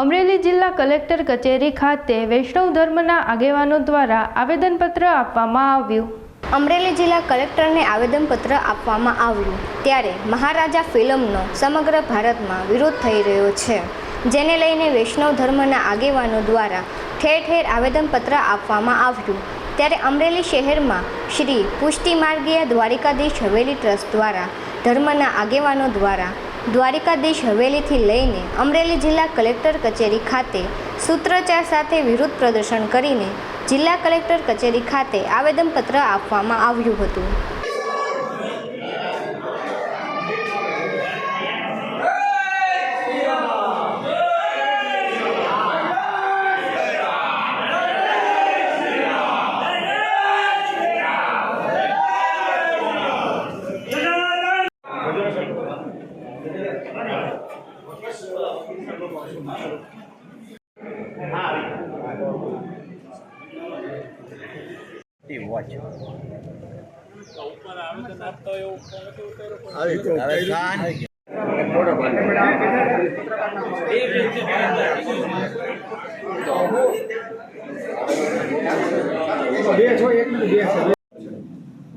અમરેલી જિલ્લા કલેક્ટર કચેરી ખાતે વૈષ્ણવ ધર્મના આગેવાનો દ્વારા આવેદનપત્ર આપવામાં આવ્યું. અમરેલી જિલ્લા કલેક્ટરને આવેદનપત્ર આપવામાં આવ્યું ત્યારે મહારાજા ફિલ્મનો સમગ્ર ભારતમાં વિરોધ થઈ રહ્યો છે, જેને લઈને વૈષ્ણવ ધર્મના આગેવાનો દ્વારા ઠેર ઠેર આવેદનપત્ર આપવામાં આવ્યું. ત્યારે અમરેલી શહેરમાં શ્રી પુષ્ટિ માર્ગીય દ્વારિકાધીશ હવેલી ટ્રસ્ટ દ્વારા ધર્મના આગેવાનો દ્વારા દ્વારિકાધીશ હવેલીથી લઈને અમરેલી જિલ્લા કલેક્ટર કચેરી ખાતે સૂત્રોચ્ચાર સાથે વિરુદ્ધ પ્રદર્શન કરીને જિલ્લા કલેક્ટર કચેરી ખાતે આવેદનપત્ર આપવામાં આવ્યું હતું.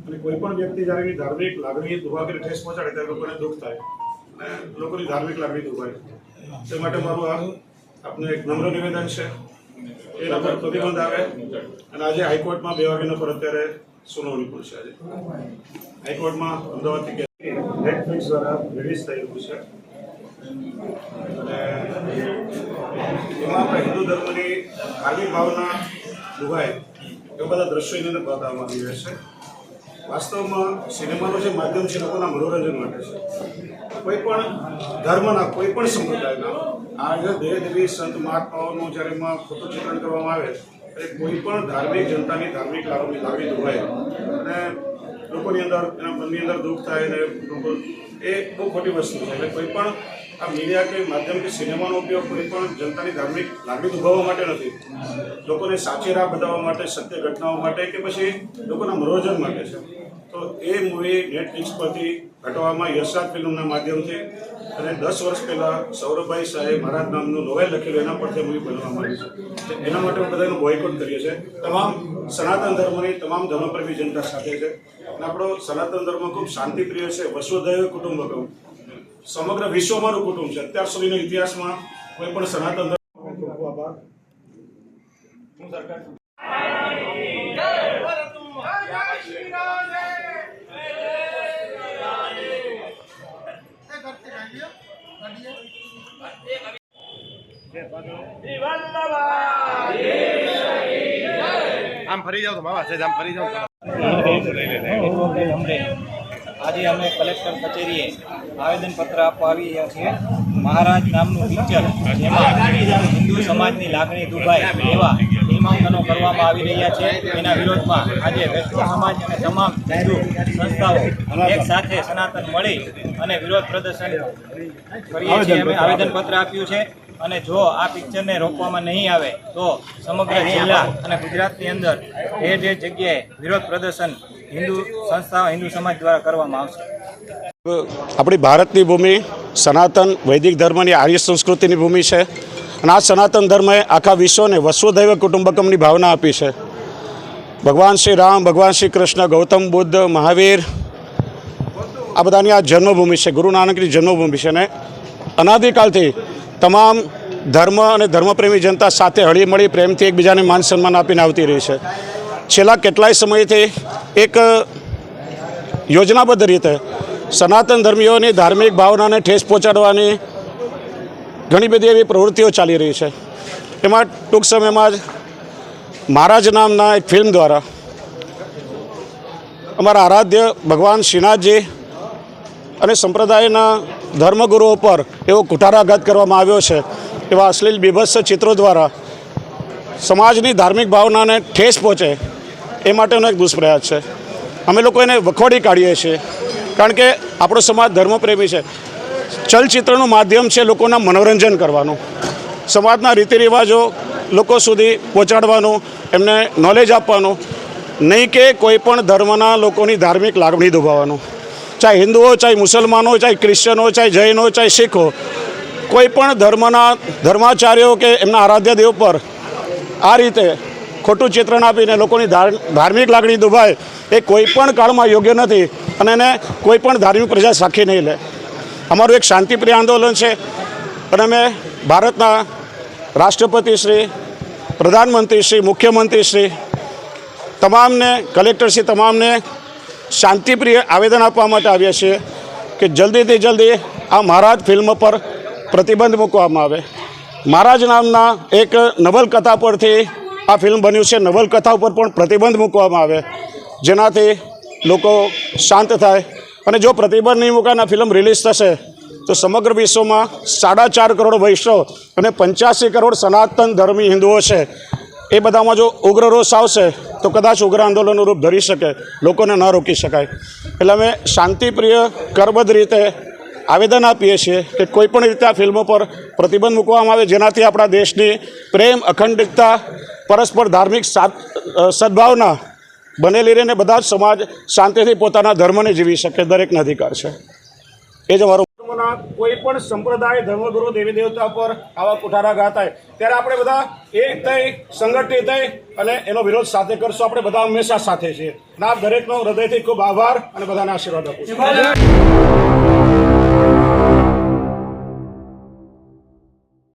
અને કોઈ પણ વ્યક્તિ જ્યારે ધાર્મિક લાગણી દુભાગીને ઠેસ પહોંચાડે ત્યારે લોકોને દુઃખ થાય અને લોકોની ધાર્મિક લાગણી દુભાય. તે માટે મારું આ આપને એક નમ્ર નિવેદન છે. એના પર પ્રતિબંધ આવે. અને આજે હાઈકોર્ટમાં બે વાગ્યાનો પર અત્યારે સુનાવણી પણ છે આજે. હાઈકોર્ટમાં અમદાવાદથી નેટફ્લિક્સ દ્વારા રિલીઝ થઈ રહ્યું છે. અને એમાં આપણા હિન્દુ ધર્મની ધાર્મિક ભાવના દુભાય એવા બધા દ્રશ્યો એની અંદર બતાવવામાં આવી રહ્યા છે. વાસ્તવમાં સિનેમાનું જે માધ્યમ છે લોકોના મનોરંજન માટે છે. કોઈ પણ ધર્મના, કોઈ પણ સંપ્રદાયના આ જે દેહ દેવી સંત મહાત્માઓનું જ્યારે એમાં ખોટું ચિત્રણ કરવામાં આવે, ત્યારે કોઈ પણ ધાર્મિક જનતાની ધાર્મિક લાગણી લાગણી દુભાય અને લોકોની અંદર, એના મનની અંદર દુઃખ થાય અને લોકો, એ બહુ ખોટી વસ્તુ છે. એટલે કોઈ પણ આ મીડિયા કે માધ્યમ કે સિનેમાનો ઉપયોગ કોઈ પણ જનતાની ધાર્મિક લાગણી દુભાવવા માટે નથી. લોકોને સાચી રાહ બતાવવા માટે, સત્ય ઘટનાઓ માટે કે પછી લોકોના મનોરંજન માટે છે. તો એ મૂવી નેટફ્લિક્સ પરથી હટવામાં યશરાજ ફિલ્મના માધ્યમથી અને દસ વર્ષ પહેલાં સૌરભભાઈ શાહે મહારાજ નામનું નોવેલ લખેલું એના પરથી મૂવી બનવામાં આવ્યું છે. એના માટે બધાનું બોયકોટ કરીએ છીએ. તમામ સનાતન ધર્મની તમામ ધર્મપ્રેમી જનતા સાથે છે. અને આપણો સનાતન ધર્મ ખૂબ શાંતિપ્રિય છે. વસુધૈવ કુટુંબકમ સમગ્ર વિશ્વમાંનું કુટુંબ છે અત્યાર સુધીના ઇતિહાસમાં કોઈ પણ સનાતન આમ ફરી જાવ તો બાબા સાહેબ આમ ફરી જાવ તો. આજે અમે કલેક્ટર કચેરીએ આવેદનપત્ર આપવા આવી રહ્યા છીએ મહારાજ નામનું પિક્ચર જેમાં હિન્દુ સમાજની લાગણી દુભાય એવા ફિલ્માંકનો કરવામાં આવી રહ્યા છે. એના વિરોધમાં આજે વ્યક્તિ સમાજ અને તમામ હિન્દુ સંસ્થાઓ એક સાથે સનાતન મળી અને વિરોધ પ્રદર્શન કરીએ છીએ. અમે આવેદનપત્ર આપ્યું છે અને જો આ પિક્ચરને રોકવામાં નહીં આવે તો સમગ્ર જિલ્લા અને ગુજરાતની અંદર જે જે જગ્યાએ વિરોધ પ્રદર્શન હિન્દુ સંસ્થા, હિન્દુ સમાજ દ્વારા કરવામાં આવશે. આપણી ભારતની ભૂમિ સનાતન વૈદિક ધર્મની આર્ય સંસ્કૃતિની ભૂમિ છે અને આ સનાતન ધર્મએ આખા વિશ્વને વસુધૈવ કુટુંબકમની ભાવના આપી છે. ભગવાન શ્રી રામ, ભગવાન શ્રી કૃષ્ણ, ગૌતમ બુદ્ધ, મહાવીર, આ બધાની આ જન્મભૂમિ છે, ગુરુ નાનકની જન્મભૂમિ છે અને અનાદિકાલથી તમામ ધર્મ અને ધર્મપ્રેમી જનતા સાથે હળીમળી પ્રેમથી એકબીજાને માન સન્માન આપીને આવતી રહી છે. છેલ્લા કેટલાય સમયથી એક યોજનાબદ્ધ રીતે સનાતન ધર્મીઓની ધાર્મિક ભાવનાને ઠેસ પહોંચાડવાની ઘણી બધી એવી પ્રવૃત્તિઓ ચાલી રહી છે. એમાં ટૂંક સમયમાં જ મહારાજ નામના એક ફિલ્મ દ્વારા અમારા આરાધ્ય ભગવાન શ્રીનાથજી અને સંપ્રદાયના ધર્મગુરુઓ પર એવો કુઠારાઘાત કરવામાં આવ્યો છે એવા અશ્લીલ, બીભત્સ ચિત્રો દ્વારા સમાજની ધાર્મિક ભાવનાને ઠેસ પહોંચે એ માટેનો એક દુષ્પ્રયાસ છે. અમે લોકો એને વખોડી કાઢીએ છીએ. કારણ કે આપણો સમાજ ધર્મપ્રેમી છે. ચલચિત્રનું માધ્યમ છે લોકોના મનોરંજન કરવાનું. સમાજના રીતિ રિવાજો લોકો સુધી પહોંચાડવાનું, એમને નોલેજ આપવાનું, નહીં કે કોઈ પણ ધર્મના લોકોની ધાર્મિક લાગણી દુભાવવાનું. ચાહે હિન્દુઓ, ચાહે મુસલમાનો, ચાહે ક્રિશ્ચનો ચાહે જૈનો, ચાહે શીખો, કોઈ પણ ધર્મના ધર્માચાર્યો કે એમના આરાધ્ય દેવ પર આ રીતે ખોટું ચિત્રણ આપીને લોકોની ધાર- ધાર્મિક લાગણી દુભાય, એ કોઈ પણ કાળમાં યોગ્ય નથી અને એને કોઈ પણ ધાર્મિક પ્રજા સાખી નહીં લે. અમારું એક શાંતિપ્રિય આંદોલન છે અને અમે ભારતના રાષ્ટ્રપતિ શ્રી, પ્રધાનમંત્રી શ્રી, મુખ્યમંત્રી શ્રી, તમામને કલેક્ટરશ્રી તમામને શાંતિપ્રિય આવેદન આપવા માટે આવ્યા છીએ કે જલ્દીથી જલ્દી આ મહારાજ ફિલ્મ પર પ્રતિબંધ મૂકવામાં આવે. મહારાજ નામના એક નવલકથા પરથી આ ફિલ્મ બન્યું છે નવલકથા ઉપર પણ પ્રતિબંધ મૂકવામાં આવે. જેનાથી લોકો શાંત થાય. અને જો પ્રતિબંધ નહીં મૂકાય ફિલ્મ રિલીઝ થશે, તો સમગ્ર વિશ્વમાં સાડા ચાર કરોડ વૈષ્ણવ અને પંચ્યાસી કરોડ સનાતન ધર્મી હિન્દુઓ છે. એ બધામાં જો ઉગ્ર રોષ આવશે, તો કદાચ ઉગ્ર આંદોલનનું રૂપ ધરી શકે. લોકોને ન રોકી શકાય. એટલે અમે શાંતિપ્રિય, કરબદ્ધ રીતે આવેદન આપીએ છીએ કે કોઈપણ રીતે આ ફિલ્મો પર પ્રતિબંધ મૂકવામાં આવે, જેનાથી આપણા દેશની પ્રેમ, અખંડિતતા પરસ્પર ધાર્મિક સદભાવના બનેલી રહીને બધા જ સમાજ શાંતિથી પોતાના ધર્મને જીવી શકે, દરેકનો અધિકાર છે. એ જ અમારો ધર્મના કોઈ પણ સંપ્રદાય, ધર્મગુરુ દેવી દેવતા પર આવા કુઠારા ગાતાય ત્યારે આપણે બધા એક થઈ, સંગઠિત થઈ અને એનો વિરોધ સાથે કરશું. આપણે બધા હંમેશા સાથે છીએ. અને આપ દરેકનો હૃદયથી ખૂબ આભાર અને બધાને આશીર્વાદ આપું છું.